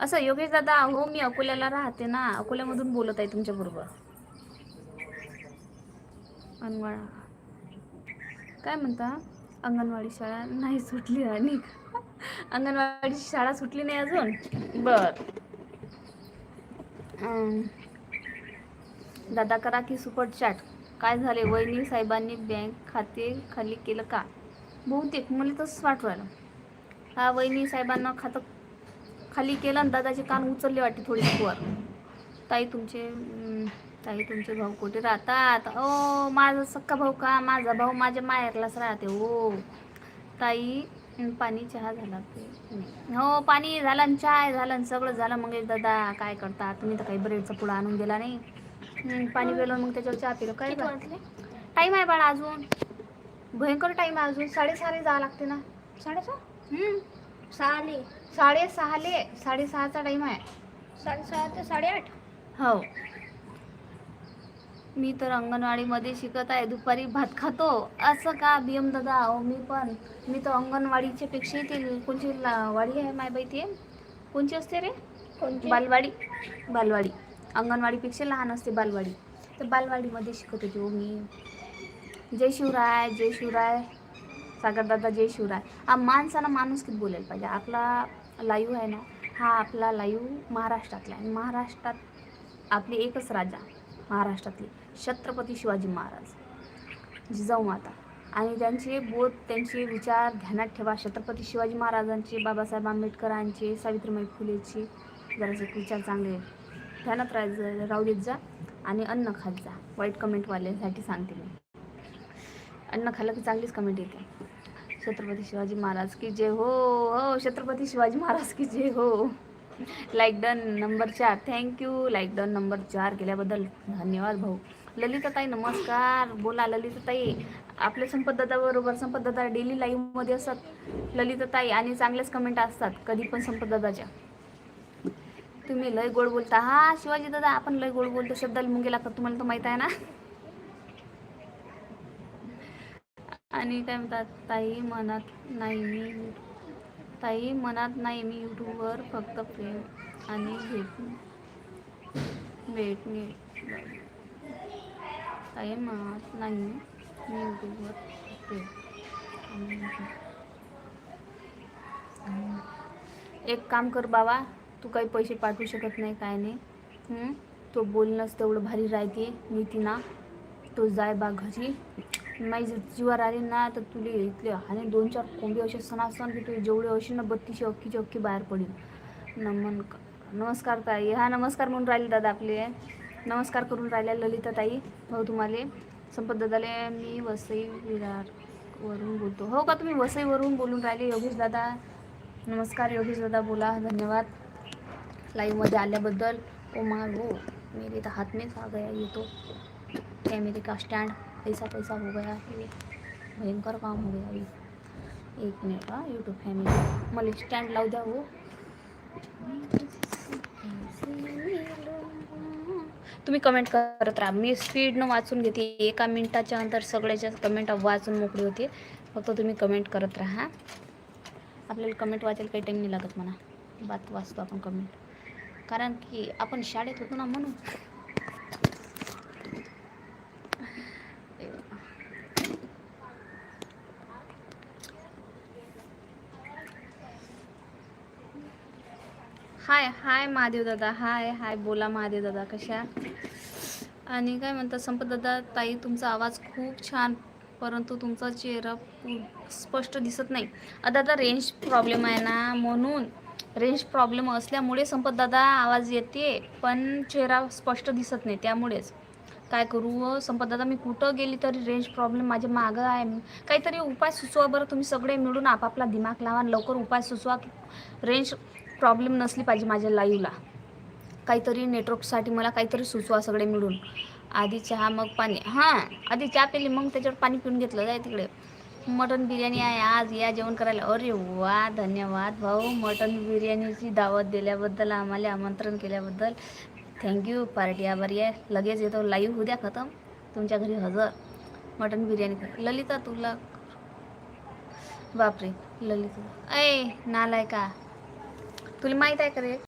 असं योगेश दादा हो मी अकोल्याला राहते ना अकोल्यामधून बोलत आहे तुमच्या बरोबर अनवाळा काय म्हणता? अंगणवाडी शाळा नाही सुटली आणि? अंगणवाडी शाळा सुटली नाही अजून? बर. दादा करा की सुपर चॅट. काय झाले? वहिनी साहेबांनी बँक खाते खाली केलं का? बहुतेक मला तसंच वाटवायला. हा वहिनी साहेबांना खातं खाली केलं आणि दादाचे कान उचलले वाटते थोडी वर. ताई तुमचे ताई तुमचे भाऊ कुठे राहतात? ओ माझा सक्का भाऊ का? माझा भाऊ माझ्या माहेरलाच राहते हो ताई पाणी चहा झाला. हो पाणी झालं आणि चाय झालं सगळं झालं. मग दादा काय करता? तुम्ही तर काही ब्रेडचा पुडा आणून दिला नाही. पाणी पिलं मग त्याच्यावर चहा पिलं. काय टाईम आहे बाळा अजून. भयंकर टाईम आहे अजून. साडेसहाले जावं लागते ना. साडेसहा? सहाले साडेसहाले साडेसहाचा टाईम आहे. साडेसहा ते साडेआठ हो. मी तर अंगणवाडीमध्ये शिकत आहे दुपारी भात खातो. असं का बियम दादा? अहो मी पण. मी तर अंगणवाडीच्या पेक्षा ते कोणची ला- वाडी आहे माय बाई ते? कोणची असते रे? कोणती बालवाडी. बालवाडी. अंगणवाडीपेक्षा लहान असते बालवाडी. तर बालवाडीमध्ये शिकत होती हो मी. जय शिवराय जय शिवराय. सागरदादा जय शिवराय हा माणसानं माणूस किती बोलायला पाहिजे. आपला लाईव्ह आहे ना हा आपला लाईव्ह महाराष्ट्रातला आहे. महाराष्ट्रात आपली एकच राजा महाराष्ट्रातली छत्रपती शिवाजी महाराज. जिजाऊ माता. आणि त्यांचे बोध त्यांचे विचार ध्यानात ठेवा. छत्रपती शिवाजी महाराजांचे बाबासाहेब आंबेडकरांचे सावित्रीबाई फुलेचे जरासे विचार चांगले ध्यानात राहायचं राहू देत जा आणि अन्न खात जा. वाईट कमेंटवाल्यांसाठी सांगते मी. अन्न खाल्लं की चांगलीच कमेंट येते. छत्रपती शिवाजी महाराज की जय हो हो छत्रपती शिवाजी महाराज की जय हो. लाईक डन नंबर चार. Thank you like done number चार केल्याबद्दल धन्यवाद भाऊ. ललिताताई नमस्कार. बोला ललिताताई. आपल्या संपतदादाबरोबर संपतदादा डेली लाईव्हमध्ये असतात. ललिताताई आणि चांगल्याच कमेंट असतात. कधी पण संपतदादाच्या. तुम्ही लय गोड बोलता. हा शिवाजी दादा आपण लय गोड बोलतो. शब्दाला मुंगे लागतात. तुम्हाला तर माहीत आहे ना? आणि काय म्हणतात ताई मनात नाही मी ताई मनात नाही मी यूट्यूबवर फक्त प्रेम आणि भेट भेट मी ताई मनात नाही मी यूट्यूबवर प्रेम एक काम कर बाबा तू काही पैसे पाठवू शकत नाही काय नाही. तो बोलणंच तेवढं भारी राहते मी तिना तो जाय बा घरी. नाही जर जीवावर आली ना तर तुले इथले आणि दोन चार कोंबी असे सणासण की तुझे जेवढे असे ना बत्तीसशे अक्कीचे अख्खी बाहेर पडेल. नमन नमस्कार ताई. हा नमस्कार म्हणून राहिले दादा आपले. नमस्कार करून राहिल्या ललिता ताई. हो, भाऊ तुम्हाला. संपत दादाले मी वसई विरार वरून बोलतो. हो का तुम्ही वसईवरून बोलून राहिले योगेश दादा? नमस्कार योगेश दादा बोला. धन्यवाद. लाईव्हमध्ये आल्याबद्दल. ओ मा हो मेरे तर हात मेच आ गया ये तो का स्टँड ऐसा पैसा हो गया ये भयंकर काम हो गया ये एक मिनिट का यूट्यूब फॅमिली मला स्टँड लावू द्या हो तुम्ही कमेंट करत राहा. मी स्पीडनं वाचून घेते. एका मिनटाच्या नंतर सगळ्याच्या कमेंट वाचून मोकळी होते. फक्त तुम्ही कमेंट करत राहा. आपल्याला कमेंट वाचायला काही टाईम नाही लागत म्हणा. बात वाचतो आपण कमेंट कारण की आपण शाळेत होतो ना म्हणून हाय हाय महादेव दादा हाय हाय बोला महादेव दादा कशा आणि काय म्हणतात संपत दादा ताई तुमचा आवाज खूप छान परंतु तुमचा चेहरा स्पष्ट दिसत नाही. आता आता रेंज प्रॉब्लेम आहे ना म्हणून रेंज प्रॉब्लेम असल्यामुळे संपत दादा आवाज येते पण चेहरा स्पष्ट दिसत नाही त्यामुळेच. काय करू हो, संपत दादा मी कुठं गेली तरी रेंज प्रॉब्लेम माझ्या मागं आहे काहीतरी उपाय सुचवा बरं तुम्ही सगळे मिळून आपापला दिमाग लावा लवकर उपाय सुचवा रेंज प्रॉब्लेम नसली पाहिजे माझ्या लाईव्हला काहीतरी नेटवर्कसाठी मला काहीतरी सुचवा सगळे मिळून. आधी चहा मग पाणी. हां आधी चहा पिली मग त्याच्यावर पाणी पिऊन घेतलं. जाय तिकडे. मटन बिर्याणी आहे. आज या जेवण करायला. अरे वा धन्यवाद भाऊ. मटन बिर्याणीची दावत दिल्याबद्दल आम्हाला आमंत्रण केल्याबद्दल. थँक्यू पार्टी आभारी आहे. लगेच येतो. लाईव्ह उद्या खतम. तुमच्या घरी हजर. मटन बिर्याणी ललिता तुला बापरे ललिता. ऐ नालाय का तुला माहीत आहे का रे?